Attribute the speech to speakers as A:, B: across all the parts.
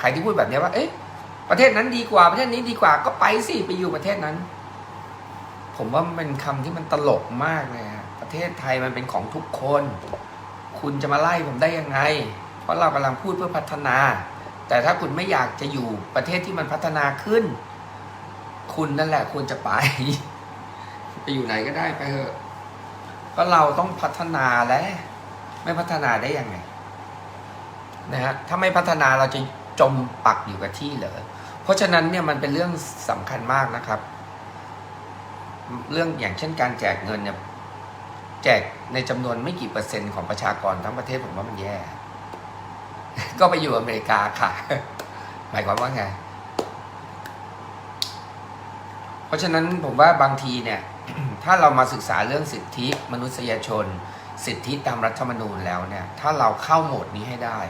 A: ใครที่พูดแบบนี้ว่า เอ๊ะประเทศนั้นดีกว่าประเทศนี้ดีกว่าก็ไปสิไปอยู่ประเทศนั้น ผมว่ามันเป็นคำที่มันตลกมากเลยฮะประเทศไทยมันเป็นของทุกคน คุณจะมาไล่ผมได้ยังไง เพราะเรากำลังพูดเพื่อพัฒนา แต่ถ้าคุณไม่อยากจะอยู่ประเทศที่มันพัฒนาขึ้น คุณนั่นแหละควรจะไป ไปอยู่ไหนก็ได้ไปเถอะเพราะเราต้องพัฒนาแล้วไม่พัฒนาได้ยังไงนะฮะถ้าไม่พัฒนาเราจะ จมปักอยู่กับที่เหรอเพราะฉะนั้นเนี่ยมันเป็นเรื่องสำคัญมากนะครับ เรื่องอย่างเช่นการแจกเงินเนี่ยแจกในจำนวนไม่กี่เปอร์เซ็นต์ของประชากรทั้งประเทศผมว่ามันแย่ ก็ไปอยู่อเมริกาค่ะ หมายความว่าไง เพราะฉะนั้นผมว่าบางทีเนี่ย ถ้าเรามาศึกษาเรื่องสิทธิมนุษยชน สิทธิตามรัฐธรรมนูญแล้วเนี่ย ถ้าเราเข้าโหมดนี้ให้ได้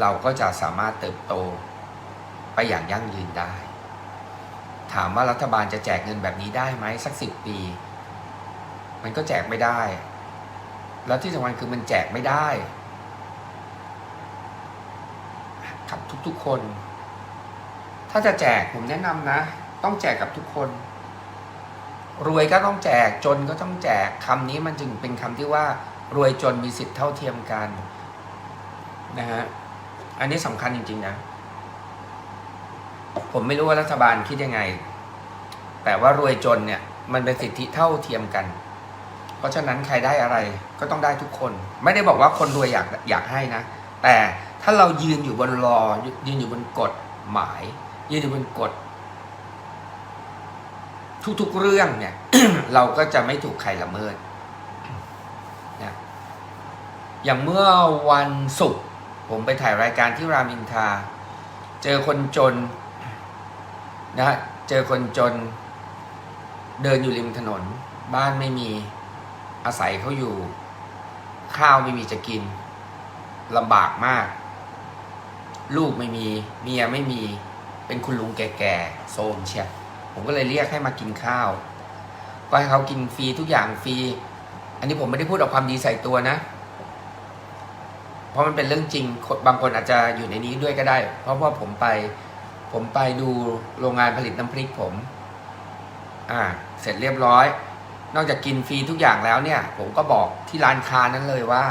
A: เราก็จะสามารถเติบโตไปอย่างยั่งยืนได้ ถามว่ารัฐบาลจะแจกเงินแบบนี้ได้ไหมสักสิบปี มันก็แจกไม่ได้ แล้วที่สำคัญคือมันแจกไม่ได้กับทุกๆคน ถ้าจะแจกผมแนะนำนะ ต้องแจกกับทุกคน รวยก็ต้องแจกจนก็ต้องแจกคำนี้มันจึงเป็นคำที่ว่ารวยจนมีสิทธิ์เท่าเทียมกันนะฮะ อันนี้สำคัญจริง ๆ นะ ผมไม่รู้ว่ารัฐบาลคิดยังไง แต่ว่ารวยจนเนี่ย มันเป็นสิทธิเท่าเทียมกัน เพราะฉะนั้นใครได้อะไรก็ต้องได้ทุกคน ไม่ได้บอกว่าคนรวยอยากอยากให้นะ แต่ถ้าเรายืนอยู่บนรอยืนอยู่บนกฎหมาย ยืนอยู่บนกฎทุกๆเรื่องเนี่ย เราก็จะไม่ถูกใครละเมิดนะอย่างเมื่อวันศุกร์ ผมไปถ่ายรายการที่รามอินทราเจอคนจนนะฮะเจอคนจน เดินอยู่ริมถนน บ้านไม่มีอาศัยเขาอยู่ ข้าวไม่มีจะกินลำบากมาก ลูกไม่มีเมียไม่มีเป็นคุณลุงแก่ๆโซมเชียผมก็เลยเรียกให้มากินข้าว ก็ให้เขากินฟรีทุกอย่างฟรี อันนี้ผมไม่ได้พูดเอาความดีใส่ตัวนะ ราะมันเป็นเรื่องจริงบางคนอาจจะอยู่ในนี้ด้วยก็ได้ เพราะว่าผมไป ผมไปดูโรงงานผลิตน้ำพริกผม อ่า เสร็จเรียบร้อย นอกจากกินฟรีทุกอย่างแล้วเนี่ย ผมก็บอกที่ร้านค้านั้นเลยว่า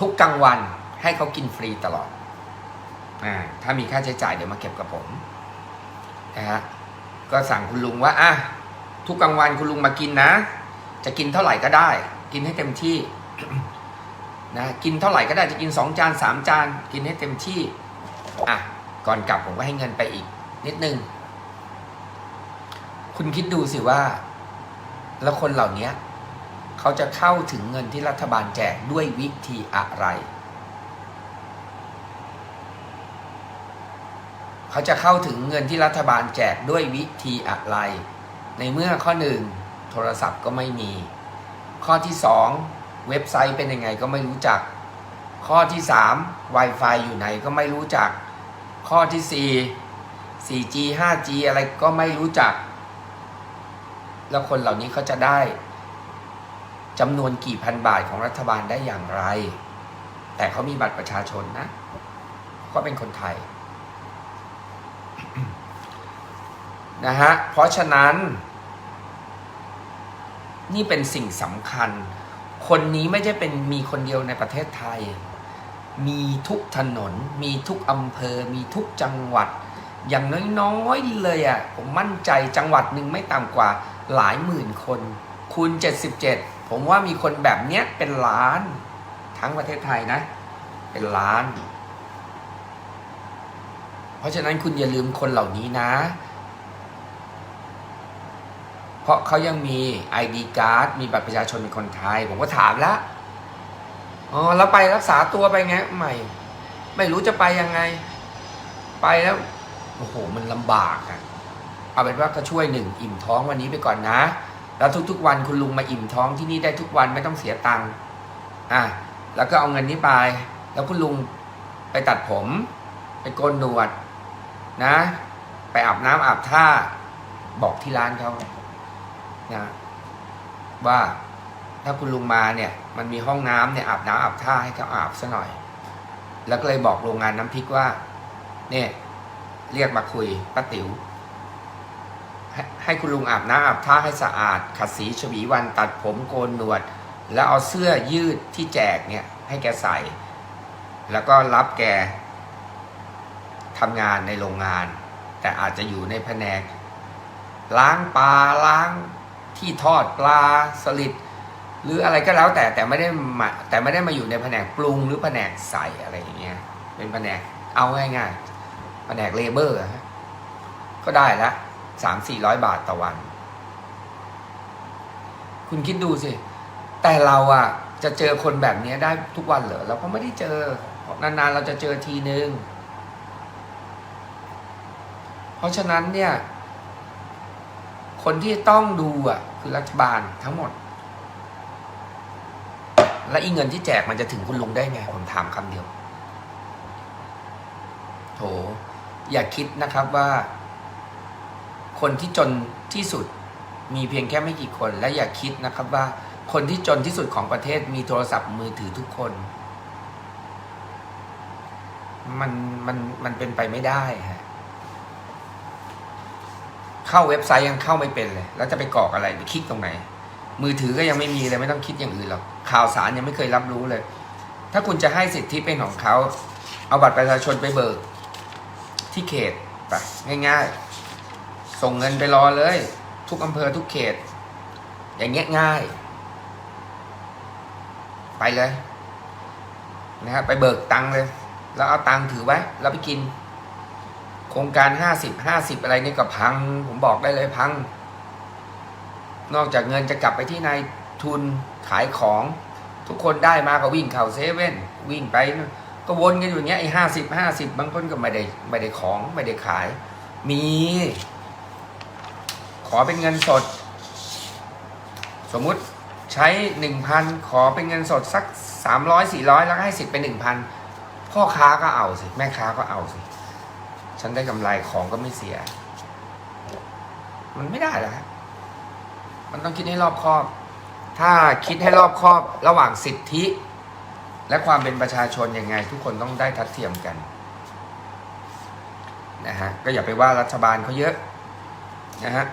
A: ทุกกลางวันให้เขากินฟรีตลอดอถ้ามีค่าใช้จ่ายเดี๋ยวมาเก็บกับผมนะฮะก็สั่งคุณลุงว่าอะทุกกลางวันคุณลุงมากินนะ จะกินเท่าไหร่ก็ได้ กินให้เต็มที่นะกินเท่าไหร่ก็ได้จะกินสองจานสามจาน กินให้เต็มที่อะก่อนกลับผมก็ให้เงินไปอีก นิดนึง คุณคิดดูสิว่า แล้วคนเหล่านี้เขาจะเข้าถึงเงินที่รัฐบาลแจกด้วยวิธีอะไร เขาจะเข้าถึงเงินที่รัฐบาลแจกด้วยวิธีอะไร ในเมื่อข้อหนึ่งโทรศัพท์ก็ไม่มี ข้อที่สองเว็บไซต์เป็นยังไงก็ไม่รู้จัก ข้อที่สาม Wi-Fi อยู่ไหนก็ไม่รู้จัก ข้อที่สี่ 4G 5G อะไรก็ไม่รู้จัก แล้วคนเหล่านี้เขาจะได้จำนวนกี่พันบาทของรัฐบาลได้อย่างไร แต่เขามีบัตรประชาชนนะ ก็เป็นคนไทยนะฮะ เพราะฉะนั้น นี่เป็นสิ่งสำคัญ คนนี้ไม่ใช่เป็นมีคนเดียวในประเทศไทย มีทุกถนน มีทุกอำเภอ มีทุกจังหวัด อย่างน้อยๆเลยอะ่ะผมมั่นใจจังหวัดหนึ่งไม่ต่ำกว่าหลายหมื่นคนคูณ 77 ผมว่ามีคนแบบเนี้ยเป็นล้านทั้งประเทศไทยนะ เป็นล้าน เพราะฉะนั้นคุณอย่าลืมคนเหล่านี้นะ ราะเขายังมี ID card มีบัตรประชาชนเป็นคนไทย ผมก็ถามแล้วอ๋อแล้วไปรักษาตัวไปไงไม่ ไม่รู้จะไปยังไง ไปแล้วโอ้โหมันลำบากอะเอาเป็นว่าก็ช่วยหนึ่งอิ่มท้องวันนี้ไปก่อนนะ แล้วทุกๆวันคุณลุงมาอิ่มท้องที่นี่ได้ทุกวันไม่ต้องเสียตังค์อะแล้วก็เอาเงินนี้ไป แล้วคุณลุงไปตัดผม ไปโกนหนวดนะ ไปอาบน้ำอาบท่าบอกที่ร้านเขา นะว่าถ้าคุณลุงมาเนี่ยมันมีห้องน้ำเนี่ยอาบน้ำอาบท่าให้เขาอาบซะหน่อย แล้วก็เลยบอกโรงงานน้ำพริกว่า เนี่ย เรียกมาคุยป้าติ๋วให้ให้คุณลุงอาบน้ำอาบท่าให้สะอาด ขัดสีฉวีวันตัดผมโกนหนวด แล้วเอาเสื้อยืดที่แจกเนี่ย ให้แกใส่ แล้วก็รับแกทำงานในโรงงาน แต่อาจจะอยู่ในแผนก ล้างปลาล้าง ที่ทอดปลาสลิดหรืออะไรก็แล้วแต่แต่ไม่ได้มาแต่ไม่ได้มาอยู่ในแผนกปรุงหรือแผนกใส่อะไรอย่างเงี้ยเป็นแผนกเอาง่ายๆแผนกเลเบอร์ก็ได้ละสามสี่ร้อยบาทต่อวัน คุณคิดดูสิ แต่เราอะจะเจอคนแบบนี้ได้ทุกวันเหรอเราก็ไม่ได้เจอนานๆเราจะเจอทีนึง เพราะฉะนั้นเนี่ย คนที่ต้องดูอะคือรัฐบาลทั้งหมด และอีเงินที่แจกมันจะถึงคุณลุงได้ไง ผมถามคำเดียว โถ อย่าคิดนะครับว่า คนที่จนที่สุดมีเพียงแค่ไม่กี่คน และอย่าคิดนะครับว่า คนที่จนที่สุดของประเทศมีโทรศัพท์มือถือทุกคน มันมันมันเป็นไปไม่ได้ฮะ เข้าเว็บไซต์ยังเข้าไม่เป็นเลย แล้วจะไปกรอกอะไรไปคลิกตรงไหน มือถือก็ยังไม่มีเลยไม่ต้องคิดอย่างอื่นหรอกข่าวสารยังไม่เคยรับรู้เลย ถ้าคุณจะให้สิทธิเป็นของเขาเอาบัตรประชาชนไปเบิก ที่เขตไปง่าย ๆ ส่งเงินไปรอเลย ทุกอำเภอทุกเขต อย่างเงี้ยง่าย ไปเลยนะฮะไปเบิกตังเลย แล้วเอาตังถือไว้แล้วไปกิน โครงการห้าสิบห้าสิบอะไรนี่ก็พัง ผมบอกได้เลยพัง นอกจากเงินจะกลับไปที่นายทุนขายของ ทุกคนได้มาก็วิ่งเข่าเซเว่นวิ่งไป ก็วนกันอยู่เงี้ยไอ้ห้าสิบห้าสิบบางคนก็ไม่ได้ไม่ได้ของไม่ได้ขาย มี ขอเป็นเงินสด สมมุติใช้หนึ่งพันขอเป็นเงินสดสักสามร้อยสี่ร้อยแล้วให้สิทธิ์เป็นหนึ่งพันพ่อค้าก็เอาสิ แม่ค้าก็เอาสิ ฉันได้กำไรของก็ไม่เสีย มันไม่ได้แล้วมันต้องคิดให้รอบคอบ ถ้าคิดให้รอบคอบระหว่างสิทธิ และความเป็นประชาชนยังไง ทุกคนต้องได้ทัดเทียมกันนะฮะก็อย่าไปว่ารัฐบาลเขาเยอะนะฮะ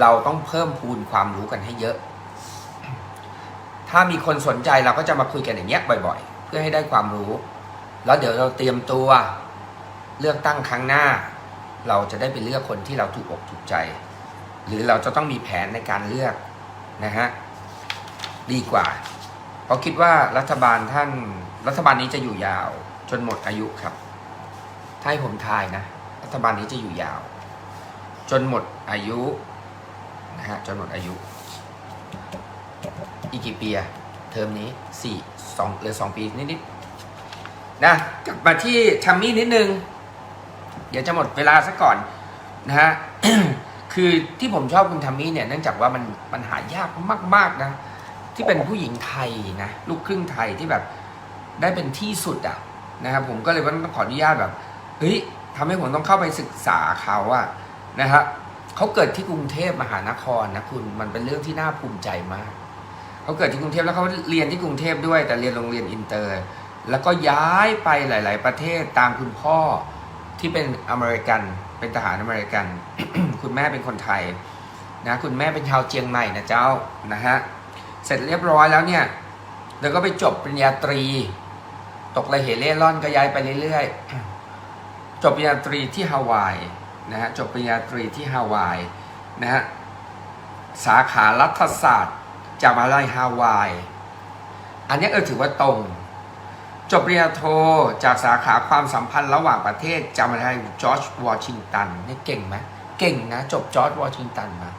A: เราต้องเพิ่มพูนความรู้กันให้เยอะ ถ้ามีคนสนใจเราก็จะมาคุยกันอย่างเงี้ยบ่อย ๆ เพื่อให้ได้ความรู้ แล้วเดี๋ยวเราเตรียมตัว เลือกตั้งครั้งหน้า เราจะได้ไปเลือกคนที่เราถูกอกถูกใจ หรือเราจะต้องมีแผนในการเลือกนะฮะดีกว่าเพราะคิดว่ารัฐบาลท่านรัฐบาลนี้จะอยู่ยาว จนหมดอายุครับ ถ้าให้ผมทายนะ รัฐบาลนี้จะอยู่ยาว จนหมดอายุนะฮะจนหมดอายุ อีกกี่ปีอะเทอมนี้สี่สองเหลือสองปีนิดๆนะกลับมาที่ทัมมี่นิดนึง ดี๋ยวจะหมดเวลาซะก่อนนะฮะคือที่ผมชอบคุณทัมมี่เนี่ยเนื่องจากว่ามันมันหายากมาก ๆนะที่เป็นผู้หญิงไทยนะลูกครึ่งไทยที่แบบได้เป็นที่สุดอะนะครับผมก็เลยว่าต้องขออนุญาตแบบเฮ้ยทำให้ผมต้องเข้าไปศึกษาเขาอะนะครับเขาเกิดที่กรุงเทพมหานครนะคุณมันเป็นเรื่องที่น่าภูมิใจมากเขาเกิดที่กรุงเทพแล้วเขาเรียนที่กรุงเทพด้วย แต่เรียนโรงเรียนอินเตอร์ แล้วก็ย้ายไปหลาย ๆ ประเทศตามคุณพ่อ ที่เป็นอเมริกัน เป็นทหารอเมริกัน คุณแม่เป็นคนไทยนะคุณแม่เป็นชาวเจียงใหม่นะเจ้านะฮะเสร็จเรียบร้อยแล้วเนี่ยแล้วก็ไปจบปริญญาตรี ตกระเหเล่ร่อนก็ย้ายไปเรื่อยๆจบปริญญาตรีที่ฮาวายนะฮะจบปริญญาตรีที่ฮาวายนะฮะสาขารัฐศาสตร์จากมหาลัยฮาวาย อันนี้เออถือว่าตรง จบปริญญาโทจากสาขาความสัมพันธ์ระหว่างประเทศจากมหาลัยจอร์จวอชิงตันนี่เก่งไหมเก่งนะ จบจอร์จวอชิงตันมา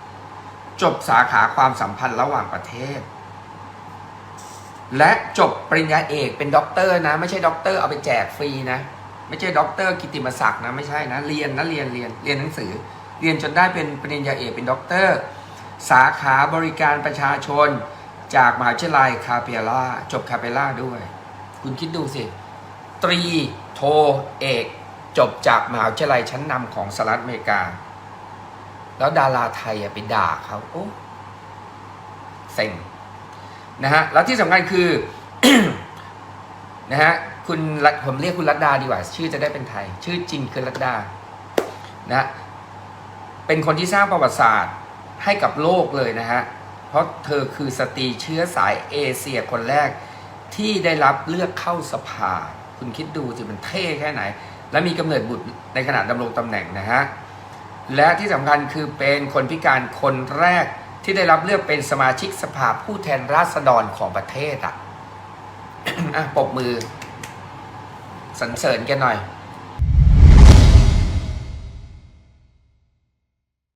A: จบสาขาความสัมพันธ์ระหว่างประเทศ และจบปริญญาเอกเป็นด็อกเตอร์นะ ไม่ใช่ด็อกเตอร์เอาไปแจกฟรีนะ ไม่ใช่ด็อกเตอร์กิตติมศักดิ์นะไม่ใช่นะเรียนนะเรียนเรียนเรียนหนังสือ เรียนจนได้เป็นปริญญาเอกเป็นด็อกเตอร์ สาขาบริการประชาชน จากมหาวิทยาลัยคาเปล่าจบคาเปล่าด้วย คุณคิดดูสิ ตรีโทเอก จบจากมหาวิทยาลัยชั้นนำของสหรัฐอเมริกา แล้วดาราไทยไปด่าเขาโอ้เซ็งนะฮะแล้วที่สำคัญคือนะฮะคุณผมเรียกคุณรัตดาดีกว่า ชื่อจะได้เป็นไทย ชื่อจริงคือรัตดานะเป็นคนที่สร้างประวัติศาสตร์ให้กับโลกเลยนะฮะ เพราะเธอคือสตรีเชื้อสายเอเชียคนแรก ที่ได้รับเลือกเข้าสภา คุณคิดดูสิมันเท่แค่ไหน และมีกำเนิดบุตรในขณะดำรงตำแหน่งนะฮะและที่สำคัญคือเป็นคนพิการคนแรกที่ได้รับเลือกเป็นสมาชิกสภาผู้แทนราษฎรของประเทศอะอะปบมือสรรเสริญแกันหน่อย